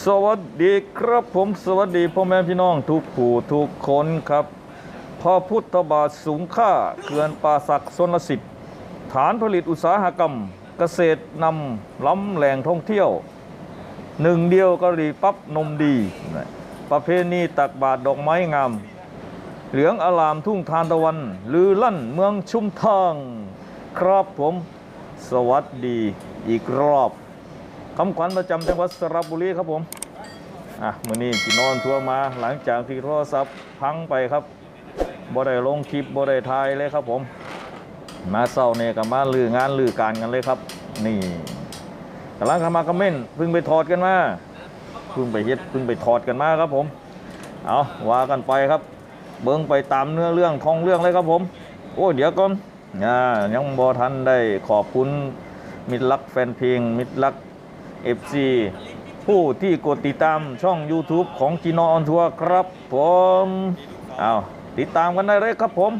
สวัสดีครับผมสวัสดีพ่อแม่พี่น้องทุกผู้ทุกคนครับพระพุทธบาทสูงค่าเขื่อนป่าศักดิ์ชนสิทธิ์ ฐานผลิตอุตสาหกรรม เกษตรนำล้ำแหล่งท่องเที่ยว หนึ่งเดียวกะหรี่ปั๊บนมดี ประเพณีตักบาตรดอกไม้งาม เหลืองอลามทุ่งทานตะวัน ลือลั่นเมืองชุมทาง ครับผม สวัสดีอีกรอบ คำขวัญประจำจังหวัดสระบุรีครับผมอะมื่อนี้พี่นอนทัวมาหลังจากที่โทรศัพท์พังไปครับบ่ได้ลงคลิปบ่ได้ถ่ายเลยครับผม มาเศร้าเนี่ยกับมาลืองานลือการกันเลยครับ นี่กำลังทำมาคอมเมนต์เพิ่งไปถอดกันมาเพิ่งไปเฮ็ดเพิ่งไปถอดกันมาครับผมเอาว่ากันไปครับ เบิ้งไปตามเนื้อเรื่องของเรื่องเลยครับผม โอ้เดี๋ยวก่อนอ่ายังบอทันได้ขอบคุณมิตรรักแฟนเพลงมิตรรัก FC ผู้ที่กดติดตามช่อง YouTube ของจีนออนทัวร์ครับผม เอาติดตามกันได้เลยครับผม